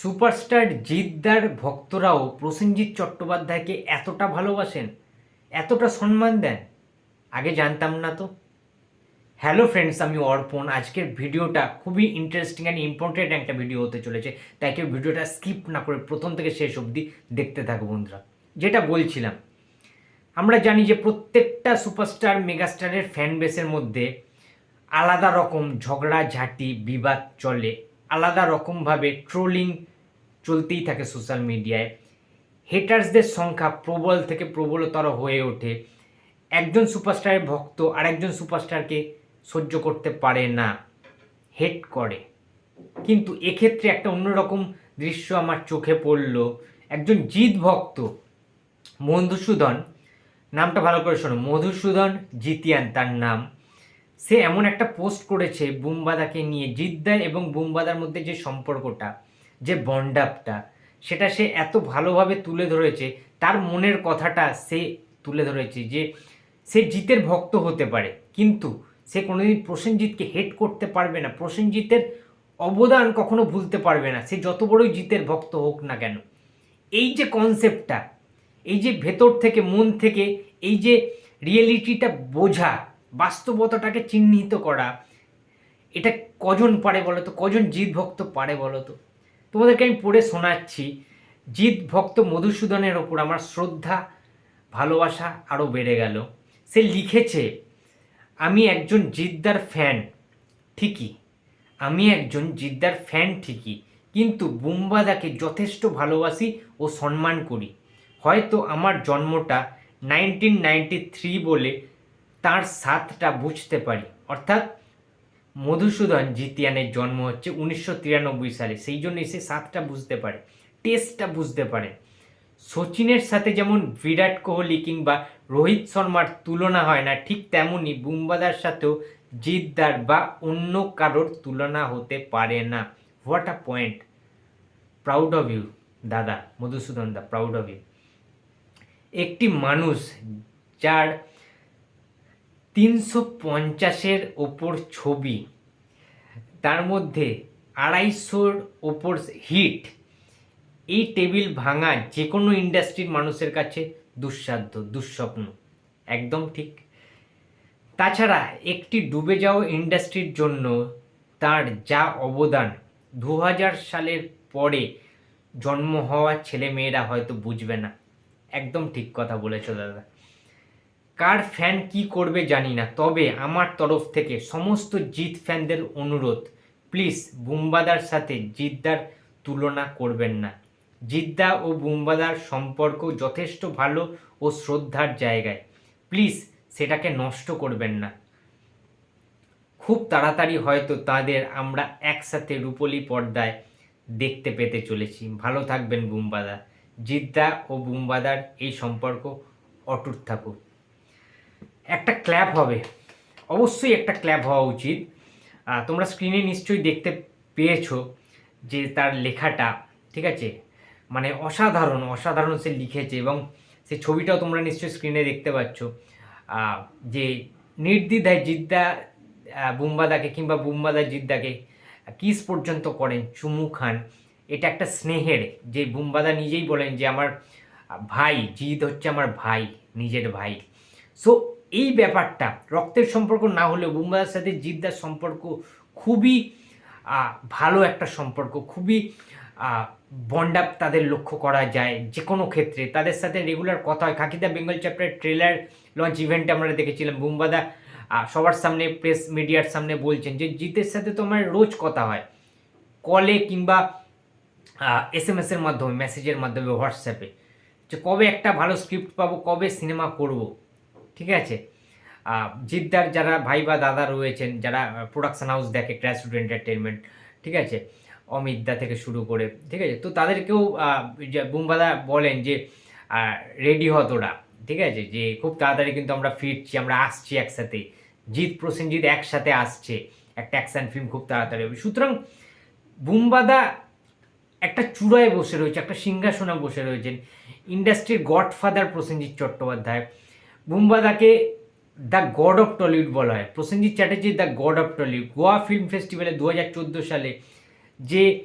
Superstar জিদ্দার ভক্তরাও Prosenjit চট্টোপাধ্যায়কে এতটা ভালোবাসেন, এতটা সম্মান দেন, আগে জানতাম না তো। হ্যালো ফ্রেন্ডস আমি অর্পণ। আজকের ভিডিওটা খুবই ইন্টারেস্টিং অ্যান্ড ইম্পর্টেন্ট একটা ভিডিও হতে চলেছে, তাই কেউ ভিডিওটা স্কিপ না করে প্রথম থেকে শেষ অবধি দেখতে থাকো বন্ধুরা। যেটা বলছিলাম, আমরা জানি যে প্রত্যেকটা সুপারস্টার, মেগাস্টারের ফ্যান বেসের মধ্যে আলাদা রকম ঝগড়া, ঝাঁটি, বিবাদ চলে। আলাদা রকমভাবে ট্রোলিং চলতেই থাকে সোশ্যাল মিডিয়ায় হেটার্সদের সংখ্যা প্রবল থেকে প্রবলতর হয়ে ওঠে। একজন সুপারস্টারের ভক্ত আরেকজন সুপারস্টারকে সহ্য করতে পারে না হেট করে। কিন্তু এক্ষেত্রে একটা অন্যরকম দৃশ্য আমার চোখে পড়ল। একজন জিৎ ভক্ত, মধুসূদন, নামটা ভালো করে শোনো, মধুসূদন জিতিয়ান তার নাম। সে এমন একটা পোস্ট করেছে বুমবাদাকে নিয়ে জিদ্দা এবং বুমবাদার মধ্যে যে সম্পর্কটা, যে বন্ডাপটা, সেটা সে এত ভালোভাবে তুলে ধরেছে, তার মনের কথাটা সে তুলে ধরেছে যে সে জিতের ভক্ত হতে পারে। কিন্তু সে কোনোদিন প্রসেনজিৎকে হেট করতে পারবে না, প্রসেনজিতের অবদান কখনো ভুলতে পারবে না, সে যত বড়ই জিতের ভক্ত হোক না কেন। এই যে কনসেপ্টটা এই যে ভেতর থেকে, মন থেকে, এই যে রিয়েলিটিটা বোঝা বাস্তবতাটাকে চিহ্নিত করা। এটা কজন পারে বলো তো? কজন জিৎ ভক্ত পারে বলো তো? তোমাদেরকে আমি পড়ে শোনাচ্ছি। জিৎ ভক্ত মধুসূদনের ওপর আমার শ্রদ্ধা, ভালোবাসা আরও বেড়ে গেল। সে লিখেছে, আমি একজন জিদ্দার ফ্যান ঠিকই। আমি একজন জিদ্দার ফ্যান ঠিকই। কিন্তু বুম্বাদাকে যথেষ্ট ভালোবাসি ও সম্মান করি। হয়তো আমার জন্মটা নাইনটিন নাইনটি থ্রি বলে তার স্বাদটা বুঝতে পারি। অর্থাৎ মধুসূদন জিতিয়ানের জন্ম হচ্ছে উনিশশো তিরানব্বই সালে। সেই জন্য সে স্বাদটা বুঝতে পারে, টেস্টটা বুঝতে পারে। সচিনের সাথে যেমন বিরাট কোহলি কিংবা রোহিত শর্মার তুলনা হয় না, ঠিক তেমনই বুম্বাদার সাথেও জিদ্দার বা অন্য কারোর তুলনা হতে পারে না। What a point proud of you দাদা, Madhusudan da proud of you একটি মানুষ যার তিনশো পঞ্চাশের ওপর ছবি। তার মধ্যে আড়াইশোর ওপর হিট। এই টেবিল ভাঙা যে কোনো ইন্ডাস্ট্রির মানুষের কাছে দুঃসাধ্য, দুঃস্বপ্ন। একদম ঠিক। তাছাড়া একটি ডুবে যাওয়া ইন্ডাস্ট্রির জন্য তার যা অবদান দু হাজার সালের পরে জন্ম হওয়া ছেলে মেয়েরা হয়তো বুঝবে না। একদম ঠিক কথা বলেছ দাদা। কার ফ্যান কি করবে জানি না, তবে আমার তরফ থেকে সমস্ত জিৎ ফ্যানদের অনুরোধ। প্লিজ বুম্বাদার সাথে জিদ্দার তুলনা করবেন না। জিদ্দা ও বুম্বাদার সম্পর্ক যথেষ্ট ভালো ও শ্রদ্ধার জায়গায়। প্লিজ সেটাকে নষ্ট করবেন না। খুব তাড়াতাড়ি হয়তো তাদের আমরা একসাথে রূপলি পর্দায় দেখতে পেতে চলেছি। ভালো থাকবেন বুম্বাদা। জিদ্দা ও বুম্বাদার এই সম্পর্ক অটুট থাকুক। একটা ক্ল্যাপ হবে। অবশ্যই একটা ক্ল্যাপ হওয়া উচিত। তোমরা স্ক্রিনে নিশ্চয়ই দেখতে পেয়েছ যে তার লেখাটা, ঠিক আছে? মানে অসাধারণ অসাধারণ সে লিখেছে এবং সে ছবিটাও তোমরা নিশ্চয়ই স্ক্রিনে দেখতে পাচ্ছ। যে নির্দ্বিধায় জিদ্দা বুম্বাদাকে কিংবা বুম্বাদা জিদ্দাকে কিস পর্যন্ত করেন চুমু খান, এটা একটা স্নেহের। যে বুম্বাদা নিজেই বলেন যে, আমার ভাই, জিদ হচ্ছে আমার ভাই, নিজের ভাই। সো এই ব্যাপারটা, রক্তের সম্পর্ক না হলেও বুম্বাদার সাথে জিদ্দার সম্পর্ক খুবই ভালো একটা সম্পর্ক, খুবই বন্ডাপ তাদের লক্ষ্য করা যায় যে কোনো ক্ষেত্রে। তাদের সাথে রেগুলার কথা হয়। Khakee the Bengal chapter trailer launch ইভেন্টে আমরা দেখেছিলাম। বুম্বাদা সবার সামনে প্রেস মিডিয়ার সামনে বলছেন যে, জিতের সাথে তো আমার রোজ কথা হয়। কলে কিংবা এস এম এসের মাধ্যমে মেসেজের মাধ্যমে হোয়াটসঅ্যাপে যে কবে একটা ভালো স্ক্রিপ্ট পাবো, কবে সিনেমা করব? ঠিক আছে? জিদ্দার যারা ভাই বা দাদা রয়েছেন, যারা প্রোডাকশন হাউস দেখে ক্র্যাশ এন্টারটেনমেন্ট ঠিক আছে? অমিত দা থেকে শুরু করে, ঠিক আছে? তো তাদেরকেও বুম্বাদা বলেন যে রেডি হ তোরা ঠিক আছে? যে খুব তাড়াতাড়ি কিন্তু আমরা ফিরছি, আমরা আসছি একসাথে। জিৎ প্রসেনজিৎ একসাথে আসছে, একটা অ্যাকশন ফিল্ম খুব তাড়াতাড়ি হবে। সুতরাং বুম্বাদা একটা চূড়ায় বসে রয়েছে, একটা সিংহাসনে বসে রয়েছেন। ইন্ডাস্ট্রির গডফাদার প্রসেনজিৎ চট্টোপাধ্যায় বুম্বাদাকে দ্য গড অফ টলিউড বলা হয়। Prosenjit Chatterjee the god of Tollywood. Goa film ফেস্টিভ্যালে দু হাজার চোদ্দ সালে যে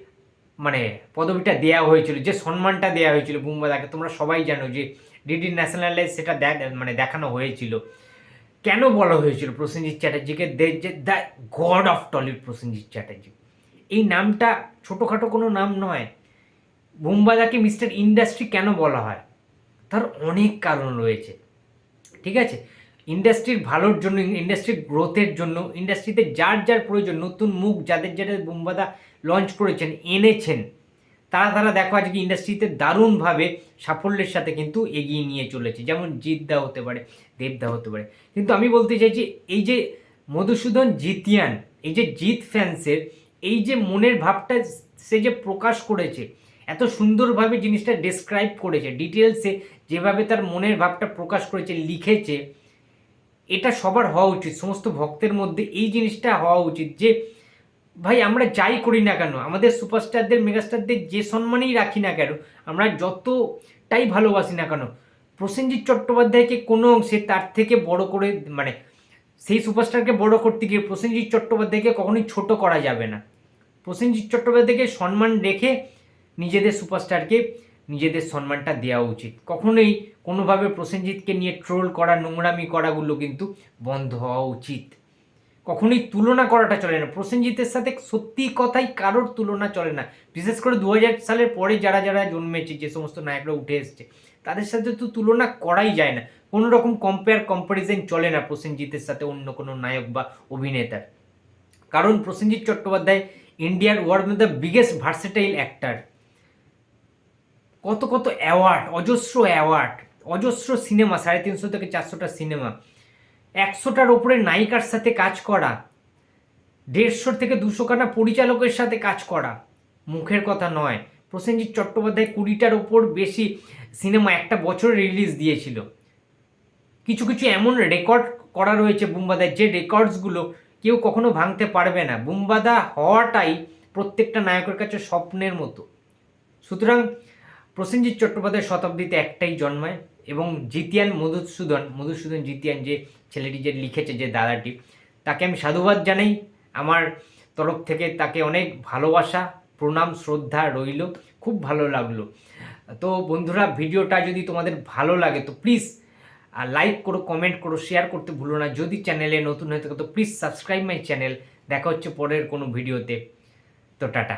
মানে পদবিটা দেওয়া হয়েছিল, যে সম্মানটা দেওয়া হয়েছিল বুম্বাদাকে তোমরা সবাই জানো যে ডিডি ন্যাশনালাইজ সেটা মানে দেখানো হয়েছিল। কেন বলা হয়েছিল প্রসেনজিৎ চ্যাটার্জিকে? যে, the god of Tollywood Prosenjit Chatterjee. এই নামটা ছোটোখাটো কোনো নাম নয়। বুম্বাদাকে মিস্টার ইন্ডাস্ট্রি কেন বলা হয়? তার অনেক কারণ রয়েছে। ঠিক আছে? ইন্ডাস্ট্রির ভালোর জন্য ইন্ডাস্ট্রির গ্রোথের জন্য ইন্ডাস্ট্রিতে যার যার প্রয়োজন, নতুন মুখ যাদের যাদের বুম্বাদা লঞ্চ করেছেন, এনেছেন, তারা তারা দেখো আজকে ইন্ডাস্ট্রিতে দারুণভাবে সাফল্যের সাথে কিন্তু এগিয়ে নিয়ে চলেছে। যেমন জিতদা হতে পারে, দেবদা হতে পারে। কিন্তু আমি বলতে চাইছি, এই যে মধুসূদন জিতিয়ান, এই যে জিত ফ্যান্সের এই যে মনের ভাবটা সে যে প্রকাশ করেছে এত সুন্দরভাবে জিনিসটা ডেসক্রাইব করেছে ডিটেলসে যেভাবে তার মনের ভাবটা প্রকাশ করেছে, লিখেছে, এটা সবার হওয়া উচিত, সমস্ত ভক্তের মধ্যে এই জিনিসটা হওয়া উচিত যে, ভাই আমরা যাই করি না কেন, আমাদের সুপারস্টারদের মেগাস্টারদের যে সম্মানেই রাখি না কেন, আমরা যতটাই ভালোবাসি না কেন, প্রসেনজিৎ চট্টোপাধ্যায়কে কোনো অংশে তার থেকে বড় করে মানে সেই সুপারস্টারকে বড় করতে গিয়ে প্রসেনজিৎ চট্টোপাধ্যায়কে কখনোই ছোট করা যাবে না। প্রসেনজিৎ চট্টোপাধ্যায়কে সম্মান রেখে নিজেদের সুপারস্টারকে নিজেদের সম্মানটা দেওয়া উচিত। কখনোই কোনোভাবে প্রসেনজিৎকে নিয়ে ট্রোল করা, নোংরামি করাগুলো কিন্তু বন্ধ হওয়া উচিত। কখনোই তুলনা করাটা চলে না। প্রসেনজিতের সাথে সত্যি কথাই কারোর তুলনা চলে না। বিশেষ করে দু হাজার সালের পরে যারা যারা জন্মেছে, যে সমস্ত নায়করা উঠে এসছে, তাদের সাথে তো তুলনা করাই যায় না। কোনো রকম কম্পেয়ার কম্পারিজন চলে না প্রসেনজিতের সাথে অন্য কোনো নায়ক বা অভিনেতার। কারণ প্রসেনজিৎ চট্টোপাধ্যায় ইন্ডিয়ার world the biggest versatile actor কত কত অ্যাওয়ার্ড অজস্র অ্যাওয়ার্ড অজস্র সিনেমা সাড়ে তিনশো থেকে চারশোটা সিনেমা একশোটার ওপরে নায়িকার সাথে কাজ করা দেড়শো থেকে দুশো খানা পরিচালকের সাথে কাজ করা, মুখের কথা নয়। প্রসেনজিৎ চট্টোপাধ্যায় কুড়িটার ওপর বেশি সিনেমা একটা বছরে রিলিজ দিয়েছিল। কিছু কিছু এমন রেকর্ড করা রয়েছে বুম্বাদার যে রেকর্ডসগুলো কেউ কখনো ভাঙতে পারবে না। বুম্বাদা হওয়াটাই প্রত্যেকটা নায়কের কাছে স্বপ্নের মতো। সুতরাং প্রসেনজিৎ চট্টোপাধ্যায় শতাব্দীতে একটাই জন্মায় এবং জিতিয়ান মধুসূদন মধুসূদন জিতিয়ান যে ছেলেটি যে লিখেছে যে দাদাটি, তাকে আমি সাধুবাদ জানাই। আমার তরফ থেকে তাকে অনেক ভালোবাসা, প্রণাম, শ্রদ্ধা রইল। খুব ভালো লাগল। তো বন্ধুরা, ভিডিওটা যদি তোমাদের ভালো লাগে, তো প্লিজ লাইক করো কমেন্ট করো শেয়ার করতে ভুলো না। যদি চ্যানেলে নতুন হয়ে থাকে, তো প্লিজ সাবস্ক্রাইব মাই চ্যানেল দেখা হচ্ছে পরের কোনো ভিডিওতে। তো টাটা।